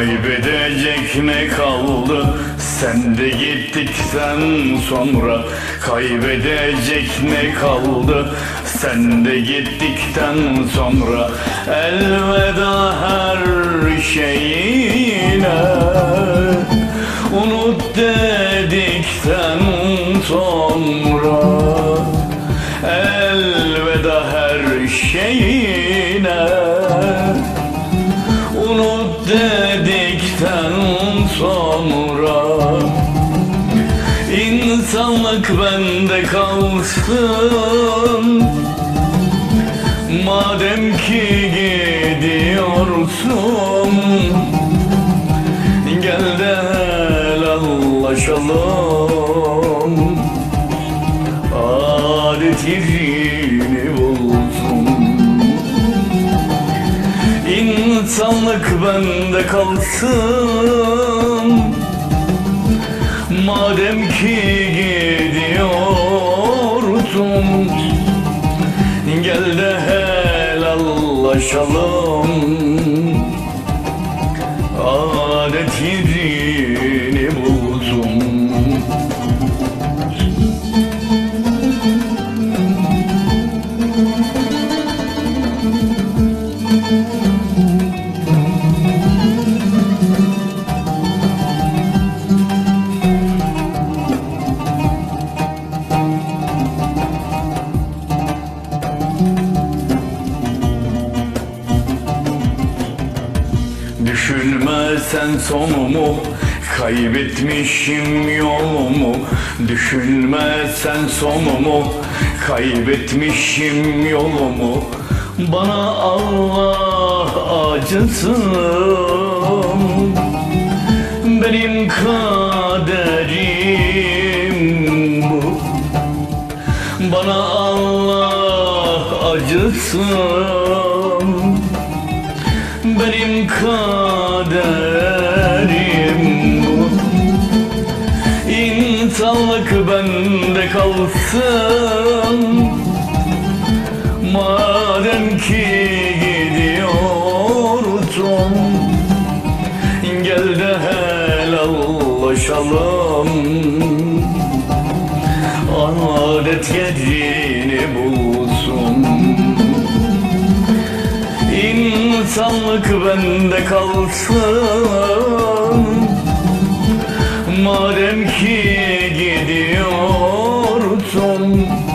Kaybedecek ne kaldı? Sen de gittikten sonra. Kaybedecek ne kaldı? Sen de gittikten sonra. Elveda her şeyine. Unut dedikten sonra. Elveda her şeyine. Unut dedikten İnsanlık bende kalsın. Madem ki gidiyorsun Gel de helallaşalım Adet yerini bulsun. İnsanlık bende kalsın Madem ki gidiyorsun Gel de helallaşalım Düşünme sen sonumu Kaybetmişim yolumu. Düşünme sen sonumu Kaybetmişim yolumu. Bana Allah acısın. Benim kaderim bu. Bana Allah acısın İnsanlık bende kalsın. Madem ki gidiyorsun Gel de helallaşalım. Adet yerini bulsun. İnsanlık bende kalsın. Madem ki gidiyorsun Gel de